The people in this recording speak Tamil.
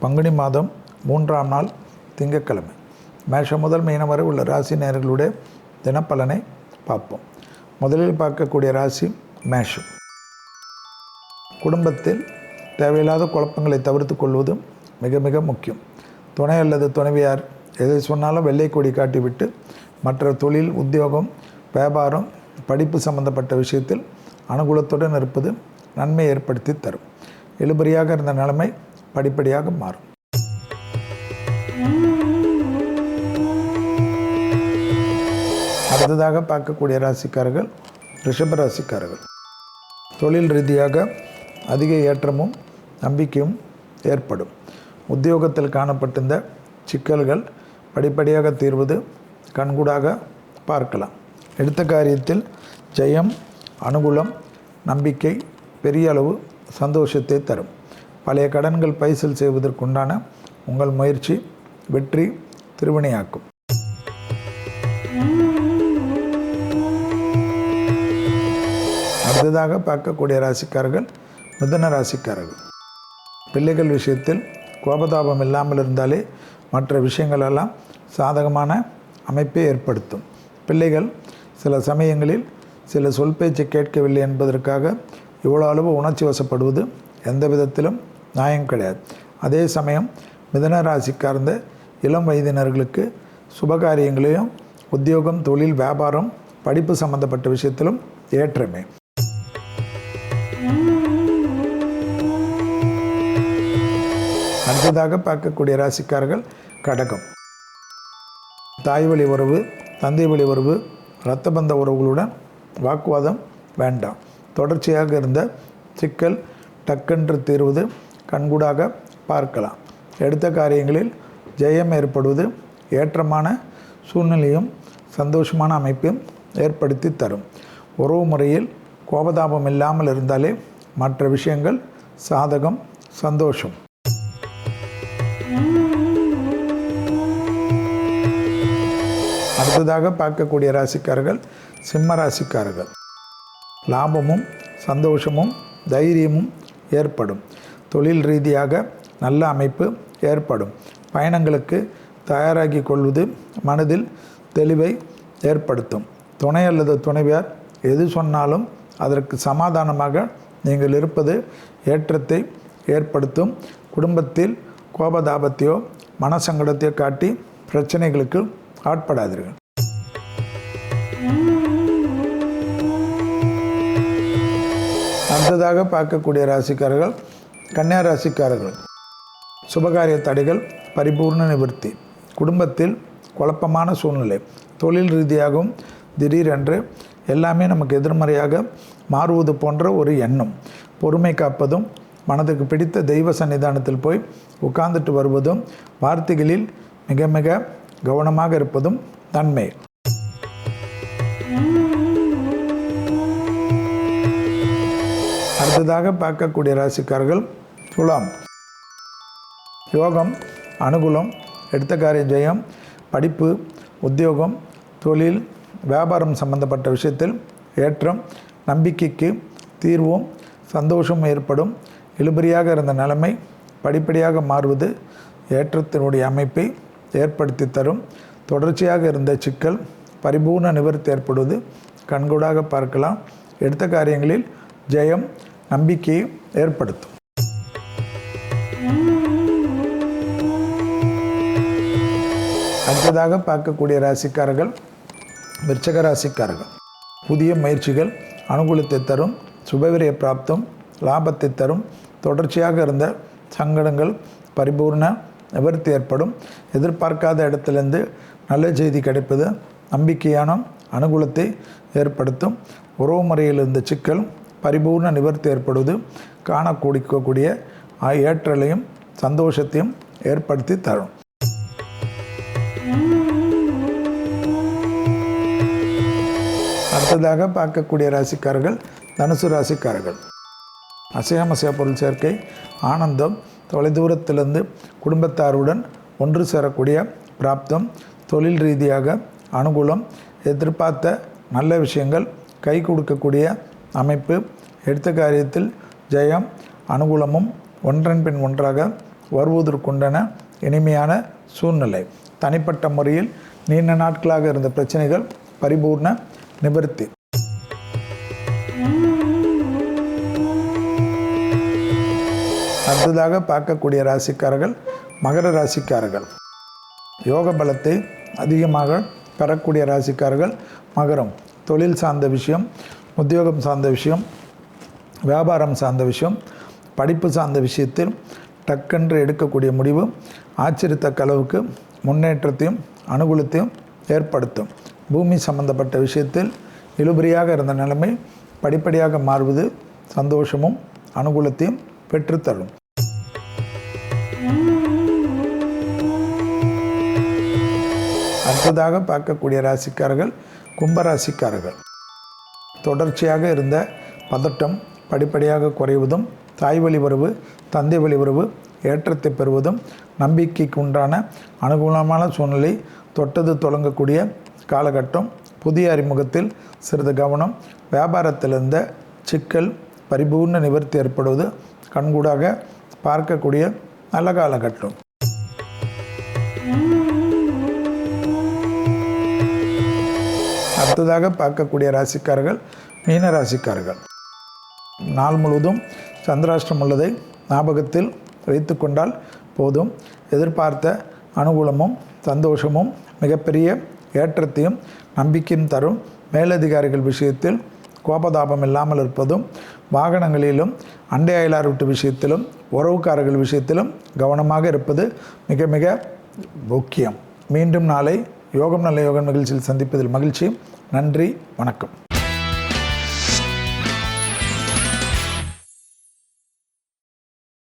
பங்குனி மாதம் மூன்றாம் நாள் திங்கட்கிழமை. மேஷம் முதல் மீனம் வரை உள்ள ராசி நேர்களுடைய தினப்பலனை பார்ப்போம். முதலில் பார்க்கக்கூடிய ராசி மேஷம். குடும்பத்தில் தேவையில்லாத குழப்பங்களை தவிர்த்து கொள்வதும் மிக மிக முக்கியம். துணை அல்லது துணைவியார் எதை சொன்னாலும் வெள்ளை கொடி காட்டிவிட்டு மற்ற தொழில் உத்தியோகம் வியாபாரம் படிப்பு சம்பந்தப்பட்ட விஷயத்தில் அனுகூலத்துடன் இருப்பது நன்மை ஏற்படுத்தி தரும். இழுபறியாக இருந்த நிலைமை படிப்படியாக மாறும். அடுத்ததாக பார்க்கக்கூடிய ராசிக்காரர்கள் ரிஷப ராசிக்காரர்கள். தொழில் ரீதியாக அதிக ஏற்றமும் நம்பிக்கையும் ஏற்படும். உத்தியோகத்தில் காணப்பட்டிருந்த சிக்கல்கள் படிப்படியாக தீர்வது கண்கூடாக பார்க்கலாம். எடுத்த காரியத்தில் ஜெயம் அனுகூலம் நம்பிக்கை பெரிய அளவு சந்தோஷத்தை தரும். பழைய கடன்கள் பைசல் செய்வதற்குண்டான உங்கள் முயற்சி வெற்றி திருவினையாக்கும். அடுத்ததாக பார்க்கக்கூடிய ராசிக்காரர்கள் மிதன ராசிக்காரர்கள். பிள்ளைகள் விஷயத்தில் கோபதாபம் இல்லாமல் இருந்தாலே மற்ற விஷயங்களெல்லாம் சாதகமான அமைப்பை ஏற்படுத்தும். பிள்ளைகள் சில சமயங்களில் சில சொல் பேச்சு கேட்கவில்லை என்பதற்காக இவ்வளோ அளவு உணர்ச்சி வசப்படுவது எந்த விதத்திலும் நியாயம் கிடையாது. அதே சமயம் மிதன ராசிக்கார்ந்த இளம் வயதினர்களுக்கு சுபகாரியங்களையும் உத்தியோகம் தொழில் வியாபாரம் படிப்பு சம்பந்தப்பட்ட விஷயத்திலும் ஏற்றமே. அடுத்ததாக பார்க்கக்கூடிய ராசிக்காரர்கள் கடகம். தாய் வழி உறவு தந்தை வழி உறவு இரத்தபந்த உறவுகளுடன் வாக்குவாதம் வேண்டாம். தொடர்ச்சியாக இருந்த சிக்கல் டக்கென்று தீர்வது கண்கூடாக பார்க்கலாம். எடுத்த காரியங்களில் ஜெயம் ஏற்படுவது ஏற்றமான சூழ்நிலையும் சந்தோஷமான அமைப்பையும் ஏற்படுத்தி தரும். உறவு முறையில் கோபதாபம் இல்லாமல் இருந்தாலே மற்ற விஷயங்கள் சாதகம் சந்தோஷம். அடுத்ததாக பார்க்கக்கூடிய ராசிக்காரர்கள் சிம்ம ராசிக்காரர்கள். லாபமும் சந்தோஷமும் தைரியமும் ஏற்படும். தொழில் ரீதியாக நல்ல அமைப்பு ஏற்படும். பயணங்களுக்கு தயாராகி கொள்வது மனதில் தெளிவை ஏற்படுத்தும். துணை அல்லது துணைவியார் எது சொன்னாலும் அதற்கு சமாதானமாக நீங்கள் இருப்பது ஏற்றத்தை ஏற்படுத்தும். குடும்பத்தில் கோபதாபத்தையோ மனசங்கடத்தையோ காட்டி பிரச்சனைகளுக்கு ஆட்படாதீர்கள். அடுத்ததாக பார்க்கக்கூடிய ராசிக்காரர்கள் கன்னியா ராசிக்காரர்கள் சுபகாரிய தடைகள் பரிபூர்ண நிவர்த்தி. குடும்பத்தில் குழப்பமான சூழ்நிலை. தொழில் ரீதியாகவும் திடீரென்று எல்லாமே நமக்கு எதிர்மறையாக மாறுவது போன்ற ஒரு எண்ணம். பொறுமை காப்பதும் மனதுக்கு பிடித்த தெய்வ சன்னிதானத்தில் போய் உட்கார்ந்துட்டு வருவதும் வார்த்தைகளில் மிக மிக கவனமாக இருப்பதும் நன்மை. அடுத்ததாக பார்க்கக்கூடிய ராசிக்காரர்கள் துலாம். யோகம் அனுகூலம் எடுத்த காரிய ஜெயம் படிப்பு உத்தியோகம் தொழில் வியாபாரம் சம்பந்தப்பட்ட விஷயத்தில் ஏற்றம் நம்பிக்கைக்கு தீர்வும் சந்தோஷம் ஏற்படும் இழுபறியாக இருந்த நிலைமை படிப்படியாக மாறுவது ஏற்றத்தினுடைய அமைப்பை ஏற்படுத்தி தரும் தொடர்ச்சியாக இருந்த சிக்கல் பரிபூர்ண நிவர்த்தி ஏற்படுவது கண்கூடாக பார்க்கலாம் எடுத்த காரியங்களில் ஜெயம் நம்பிக்கையை ஏற்படுத்தும். அடுத்ததாக பார்க்கக்கூடிய ராசிக்காரர்கள் விருச்சக ராசிக்காரர்கள். புதிய முயற்சிகள் அனுகூலத்தை தரும் சுபவிரிய பிராப்தம் லாபத்தை தரும் தொடர்ச்சியாக இருந்த சங்கடங்கள் பரிபூர்ண நிவர்த்தி ஏற்படும். எதிர்பார்க்காத இடத்திலிருந்து நல்ல செய்தி கிடைப்பது நம்பிக்கையான அனுகூலத்தை ஏற்படுத்தும். உறவு முறையில் இருந்த சிக்கல் பரிபூர்ண நிவர்த்தி ஏற்படுவது காணக்கூடிக்கக்கூடிய ஏற்றலையும் சந்தோஷத்தையும் ஏற்படுத்தி தரும். அடுத்ததாக பார்க்கக்கூடிய ராசிக்காரர்கள் தனுசு ராசிக்காரர்கள். அசையாமசைய பொருள் சேர்க்கை ஆனந்தம் தொலைதூரத்திலிருந்து குடும்பத்தாருடன் ஒன்று சேரக்கூடிய பிராப்தம் தொழில் ரீதியாக அனுகூலம் எதிர்பார்த்த நல்ல விஷயங்கள் கை கொடுக்கக்கூடிய அமைப்பு எடுத்த காரியத்தில் ஜெயம் அனுகூலமும் ஒன்றன் பின் ஒன்றாக வருவதற்குண்டான இனிமையான சூழ்நிலை. தனிப்பட்ட முறையில் நீண்ட நாட்களாக இருந்த பிரச்சனைகள் பரிபூர்ண நிவர்த்தி. அடுத்ததாக பார்க்கக்கூடிய ராசிக்காரர்கள் மகர ராசிக்காரர்கள். யோக பலத்தை அதிகமாக பெறக்கூடிய ராசிக்காரர்கள் மகரம். தொழில் சார்ந்த விஷயம் உத்தியோகம் சார்ந்த விஷயம் வியாபாரம் சார்ந்த விஷயம் படிப்பு சார்ந்த விஷயத்தில் டக்கென்று எடுக்கக்கூடிய முடிவு ஆச்சரித்தக்க அளவுக்கு முன்னேற்றத்தையும் அனுகூலத்தையும் ஏற்படுத்தும். பூமி சம்பந்தப்பட்ட விஷயத்தில் இழுபறியாக இருந்த நிலைமை படிப்படியாக மாறுவது சந்தோஷமும் அனுகூலத்தையும் பெற்றுத்தரும். அடுத்ததாக பார்க்கக்கூடிய ராசிக்காரர்கள் கும்பராசிக்காரர்கள். தொடர்ச்சியாக இருந்த பதட்டம் படிப்படியாக குறைவதும் தாய் வழி உறவு தந்தை வழி உறவு ஏற்றத்தை பெறுவதும் நம்பிக்கைக்கு உண்டான அனுகூலமான சூழ்நிலை தொட்டது தொடங்கக்கூடிய காலகட்டம். புதிய அறிமுகத்தில் சிறிது கவனம் வியாபாரத்தில் இருந்த சிக்கல் பரிபூர்ண நிவர்த்தி ஏற்படுவது கண்கூடாக பார்க்கக்கூடிய நல்ல காலகட்டம். அடுத்ததாக பார்க்கக்கூடிய ராசிக்காரர்கள் மீன ராசிக்காரர்கள் நாள் முழுவதும் சந்திராஷ்டிரம் உள்ளதை ஞாபகத்தில் வைத்து கொண்டால் போதும். எதிர்பார்த்த அனுகூலமும் சந்தோஷமும் மிகப்பெரிய ஏற்றத்தையும் நம்பிக்கையும் தரும். மேலதிகாரிகள் விஷயத்தில் கோபதாபம் இல்லாமல் இருப்பதும் வாகனங்களிலும் அண்டை அயலார் வீட்டு விஷயத்திலும் உறவுக்காரர்கள் விஷயத்திலும் கவனமாக இருப்பது மிக மிக முக்கியம். மீண்டும் நாளை யோகம் நல்ல யோகம் நிகழ்ச்சியில் சந்திப்பதில் மகிழ்ச்சி. நன்றி வணக்கம்.